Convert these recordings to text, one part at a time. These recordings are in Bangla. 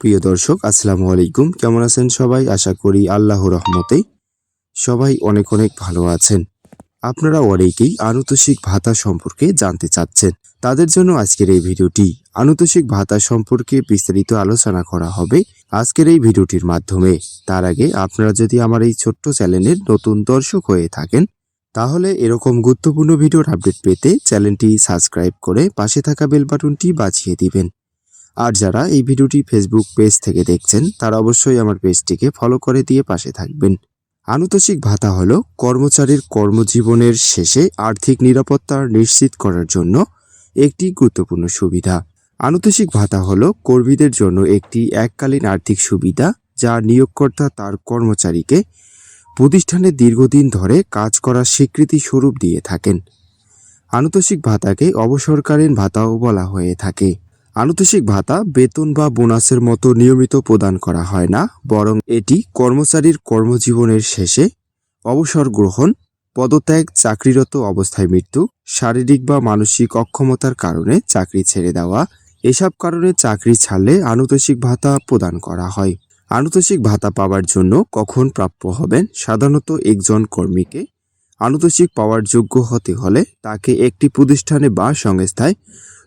প্রিয় দর্শক, আসসালামু আলাইকুম। কেমন আছেন সবাই? আশা করি আল্লাহ রহমতে সবাই অনেক অনেক ভালো আছেন। আপনারা অনেকেই আনুতোষিক ভাতা সম্পর্কে জানতে চাচ্ছেন। তাদের জন্য আজকের এই ভিডিওটি আনুতোষিক ভাতা সম্পর্কে বিস্তারিত আলোচনা করা হবে আজকের এই ভিডিওটির মাধ্যমে। তার আগে আপনারা যদি আমার এই ছোট্ট চ্যানেলের নতুন দর্শক হয়ে থাকেন, তাহলে এরকম গুরুত্বপূর্ণ ভিডিওর আপডেট পেতে চ্যানেলটি সাবস্ক্রাইব করে পাশে থাকা বেল বাটনটি বাজিয়ে দিবেন। আর যারা এই ভিডিওটি ফেসবুক পেজ থেকে দেখছেন, তারা অবশ্যই আমার পেজটিকে ফলো করে দিয়ে পাশে থাকবেন। আনুতোষিক ভাতা হলো কর্মচারীর কর্মজীবনের শেষে আর্থিক নিরাপত্তা নিশ্চিত করার জন্য একটি গুরুত্বপূর্ণ সুবিধা। আনুতোষিক ভাতা হলো কর্মীদের জন্য একটি এককালীন আর্থিক সুবিধা যা নিয়োগকর্তা তার কর্মচারীকে প্রতিষ্ঠানে দীর্ঘদিন ধরে কাজ করার স্বীকৃতি স্বরূপ দিয়ে থাকেন। আনুতোষিক ভাতাকে অবসরকালীন ভাতাও বলা হয়ে থাকে। আনুতোষিক ভাতা, বেতন বা বোনাসের মতো নিয়মিত প্রদান করা হয় না, বরং এটি কর্মচারীর কর্মজীবনের শেষে অবসর গ্রহণ, পদত্যাগ, চাকরিরত অবস্থায় মৃত্যু, শারীরিক বা মানসিক অক্ষমতার কারণে চাকরি ছেড়ে দেওয়া, এসব কারণে চাকরি ছাড়লে আনুতোষিক ভাতা প্রদান করা হয়। আনুতোষিক ভাতা পাওয়ার জন্য কখন প্রাপ্য হবেন? সাধারণত একজন কর্মীকে আনুতোষিক পাওয়ার যোগ্য হতে হলে তাকে একটি প্রতিষ্ঠানে বা সংস্থায়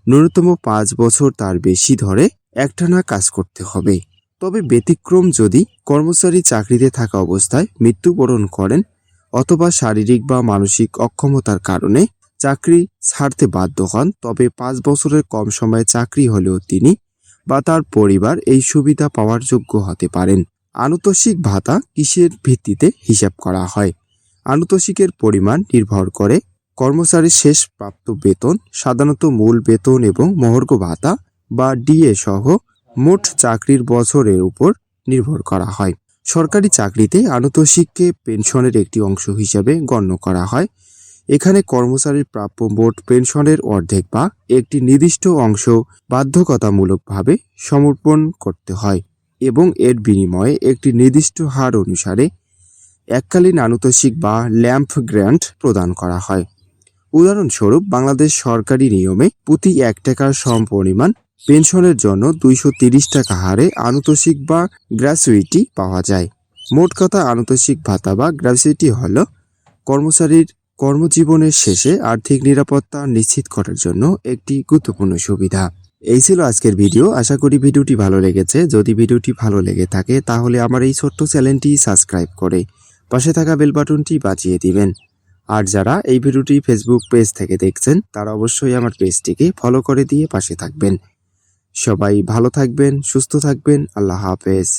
ন্যূনতম পাঁচ বছর তার বেশি ধরে একটানা কাজ করতে হবে। তবে ব্যতিক্রম যদি কর্মচারী চাকরিতে থাকা অবস্থায় মৃত্যুবরণ করেন অথবা শারীরিক বা মানসিক অক্ষমতার কারণে চাকরি ছাড়তে বাধ্য হন, তবে পাঁচ বছরের কম সময়ে চাকরি হলেও তিনি বা তার পরিবার এই সুবিধা পাওয়ার যোগ্য হতে পারেন। আনুতোষিক ভাতা কিসের ভিত্তিতে হিসাব করা হয়? আনুতোষিকের পরিমাণ নির্ভর করে। কর্মচারীর শেষ প্রাপ্ত বেতন, সাধারণত মূল বেতন এবং মহর্ঘ ভাতা বা ডিএ সহ মোট চাকরির বছরের উপর নির্ভর করা হয়। সরকারি চাকরিতে আনুতোষিককে পেনশনের একটি অংশ হিসাবে গণ্য করা হয়। এখানে কর্মচারীর প্রাপ্য মোট পেনশনের অর্ধেক বা একটি নির্দিষ্ট অংশ বাধ্যকতামূলকভাবে সমর্পণ করতে হয় এবং এর বিনিময়ে একটি নির্দিষ্ট হার অনুসারে এককালীন আনুতোষিক বা ল্যাম্প গ্র্যান্ট প্রদান করা হয়। উদাহরণস্বরূপ, বাংলাদেশ সরকারি নিয়মে প্রতি এক টাকার সমপরিমাণ পেনশনের জন্য দুইশো তিরিশ টাকা হারে আনুতোষিক বা গ্র্যাচুইটি পাওয়া যায়। মোট কথা, আনুতোষিক ভাতা বা গ্র্যাচুইটি হল কর্মচারীর কর্মজীবনের শেষে আর্থিক নিরাপত্তা নিশ্চিত করার জন্য একটি গুরুত্বপূর্ণ সুবিধা। এই ছিল আজকের ভিডিও। আশা করি ভিডিওটি ভালো লেগেছে। যদি ভিডিওটি ভালো লেগে থাকে, তাহলে আমার এই ছোট্ট চ্যানেলটি সাবস্ক্রাইব করে পাশে থাকা বেল বাটনটি বাজিয়ে দিবেন। আর যারা এই ভিডিওটি ফেসবুক পেজ থেকে দেখছেন, তারা অবশ্যই আমার পেজটিকে ফলো করে দিয়ে পাশে থাকবেন। সবাই ভালো থাকবেন, সুস্থ থাকবেন, আল্লাহ হাফেজ।